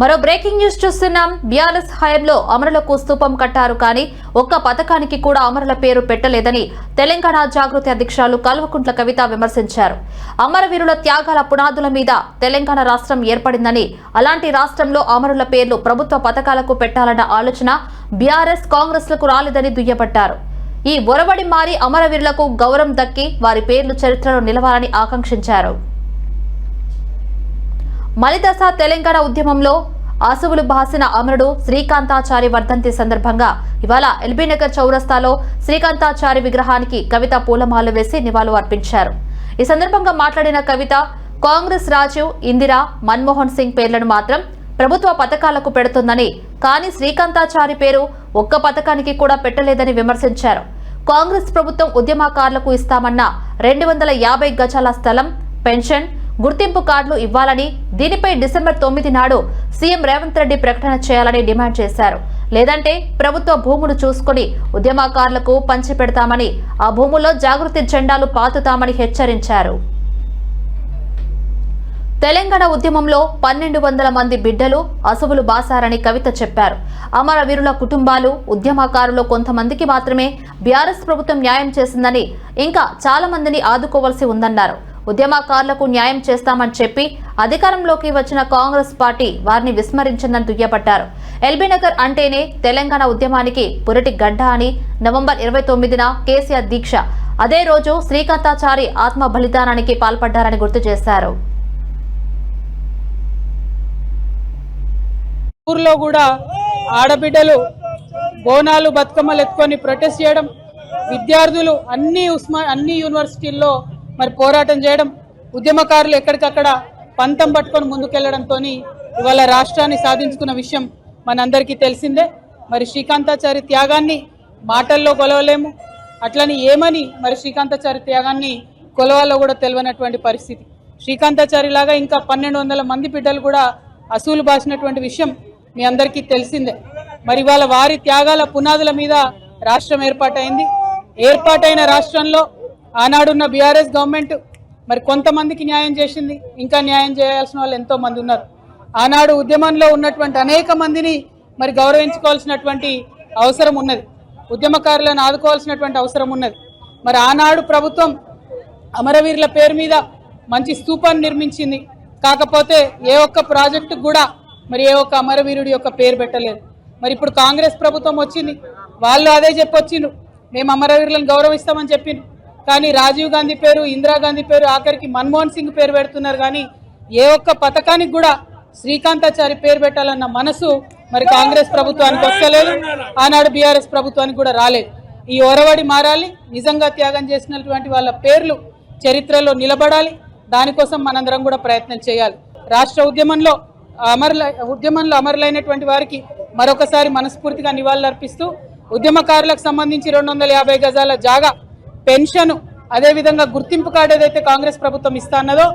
మరో breaking news చూస్తున్నాం. BRS హయాంలో అమరులకు స్తూపం కట్టారు కానీ ఒక్క పథకానికి కూడా అమరుల పేరు పెట్టలేదని తెలంగాణ జాగృతి అధ్యక్షురాలు కల్వకుంట్ల కవిత విమర్శించారు. అమరవీరుల త్యాగాల పునాదుల మీద తెలంగాణ రాష్ట్రం ఏర్పడిందని అలాంటి రాష్ట్రంలో అమరుల పేర్లు ప్రభుత్వ పథకాలకు పెట్టాలన్న ఆలోచన బీఆర్ఎస్ కాంగ్రెస్లకు రాలేదని దుయ్యబట్టారు. ఈ ఒరవడి మారి అమరవీరులకు గౌరవం దక్కి వారి పేర్లు చరిత్రలో నిలవాలని ఆకాంక్షించారు. మలిదశ తెలంగాణ ఉద్యమంలో ఆసువులు బాసిన అమరుడు శ్రీకాంతాచారి వర్ధంతి సందర్భంగా ఇవాళ ఎల్బీనగర్ చౌరస్తాలో శ్రీకాంతాచారి విగ్రహానికి కవిత పూలమాల వేసి నివాళులు అర్పించారు. ఈ సందర్భంగా మాట్లాడిన కవిత కాంగ్రెస్ రాజీవ్ ఇందిరా మన్మోహన్ సింగ్ పేర్లను మాత్రం ప్రభుత్వ పథకాలకు పెడుతుందని కానీ శ్రీకాంతాచారి పేరు ఒక్క పథకానికి కూడా పెట్టలేదని విమర్శించారు. కాంగ్రెస్ ప్రభుత్వం ఉద్యమకారులకు ఇస్తామన్న రెండు వందల యాభై గజాల స్థలం పెన్షన్ గుర్తింపు కార్డులు ఇవ్వాలని దీనిపై డిసెంబర్ తొమ్మిది నాడు సీఎం రేవంత్ రెడ్డి ప్రకటన చేయాలని డిమాండ్ చేశారు. లేదంటే ప్రభుత్వ భూములు చూసుకుని ఉద్యమకారులకు పంచిపెడతామని ఆ భూముల్లో జాగృతి జెండాలు పాతుతామని హెచ్చరించారు. తెలంగాణ ఉద్యమంలో పన్నెండు వందల మంది బిడ్డలు అసువులు బాసారని కవిత చెప్పారు. అమరవీరుల కుటుంబాలు ఉద్యమకారులు కొంతమందికి మాత్రమే బీఆర్ఎస్ ప్రభుత్వం న్యాయం చేసిందని ఇంకా చాలా మందిని ఆదుకోవాల్సి ఉందన్నారు. ఉద్యమకారులకు న్యాయం చేస్తామని చెప్పి అధికారంలోకి వచ్చిన కాంగ్రెస్ పార్టీ వారిని విస్మరించిందని దుయ్యబట్టారు. ఎల్బీనగర్ అంటేనే తెలంగాణ ఉద్యమానికి పురటి గడ్డ అని నవంబర్ ఇరవై తొమ్మిదిన కేసీఆర్ దీక్ష. అదే రోజు శ్రీకాంతాచారి ఆత్మ బలిదానానికి పాల్పడ్డారని గుర్తు చేశారు. ఊర్లో కూడా ఆడబిడ్డలు బోనాలు బతుకమ్మలు ఎత్తుకొని ప్రొటెస్ట్ చేయడం విద్యార్థులు అన్ని ఉస్మా అన్ని యూనివర్సిటీల్లో మరి పోరాటం చేయడం ఉద్యమకారులు ఎక్కడికక్కడ పంతం పట్టుకొని ముందుకెళ్ళడంతో ఇవాళ రాష్ట్రాన్ని సాధించుకున్న విషయం మనందరికీ తెలిసిందే. మరి శ్రీకాంతాచారి త్యాగాన్ని మాటల్లో కొలవలేము. అట్లని ఏమని మరి శ్రీకాంతాచారి త్యాగాన్ని కొలవాలో కూడా తెలియనటువంటి పరిస్థితి. శ్రీకాంతాచారి లాగా ఇంకా పన్నెండు వందల మంది బిడ్డలు కూడా అసూలు బాసినటువంటి విషయం మీ అందరికీ తెలిసిందే. మరి ఇవాళ వారి త్యాగాల పునాదుల మీద రాష్ట్రం ఏర్పాటైంది. ఏర్పాటైన రాష్ట్రంలో ఆనాడున్న బీఆర్ఎస్ గవర్నమెంట్ మరి కొంతమందికి న్యాయం చేసింది ఇంకా న్యాయం చేయాల్సిన వాళ్ళు ఎంతో మంది ఉన్నారు. ఆనాడు ఉద్యమంలో ఉన్నటువంటి అనేక మందిని మరి గౌరవించుకోవాల్సినటువంటి అవసరం ఉన్నది. ఉద్యమకారులను ఆదుకోవాల్సినటువంటి అవసరం ఉన్నది. మరి ఆనాడు ప్రభుత్వం అమరవీరుల పేరు మీద మంచి స్తూపాన్ని నిర్మించింది. కాకపోతే ఏ ఒక్క ప్రాజెక్టు కూడా మరి ఏ ఒక్క అమరవీరుడి యొక్క పేరు పెట్టలేదు. మరి ఇప్పుడు కాంగ్రెస్ ప్రభుత్వం వచ్చింది. వాళ్ళు అదే చెప్పొచ్చిండ్రు. మేము అమరవీరులను గౌరవిస్తామని చెప్పిండ్రు. కానీ రాజీవ్ గాంధీ పేరు ఇందిరాగాంధీ పేరు ఆఖరికి మన్మోహన్ సింగ్ పేరు పెడుతున్నారు కానీ ఏ ఒక్క పథకానికి కూడా శ్రీకాంతాచారి పేరు పెట్టాలన్న మనసు మరి కాంగ్రెస్ ప్రభుత్వానికి వస్తలేదు. ఆనాడు బీఆర్ఎస్ ప్రభుత్వానికి కూడా రాలేదు. ఈ ఒరవడి మారాలి నిజంగా త్యాగం చేసినటువంటి వాళ్ళ పేర్లు చరిత్రలో నిలబడాలి. దానికోసం మనందరం కూడా ప్రయత్నం చేయాలి. రాష్ట్ర ఉద్యమంలో అమరుల ఉద్యమంలో అమరులైనటువంటి వారికి మరొకసారి మనస్ఫూర్తిగా నివాళులర్పిస్తూ ఉద్యమకారులకు సంబంధించి రెండు వందల యాభై గజాల జాగా పెన్షన్ అదేవిధంగా గుర్తింపు కార్డు ఏదైతే కాంగ్రెస్ ప్రభుత్వం ఇస్తా అన్నదో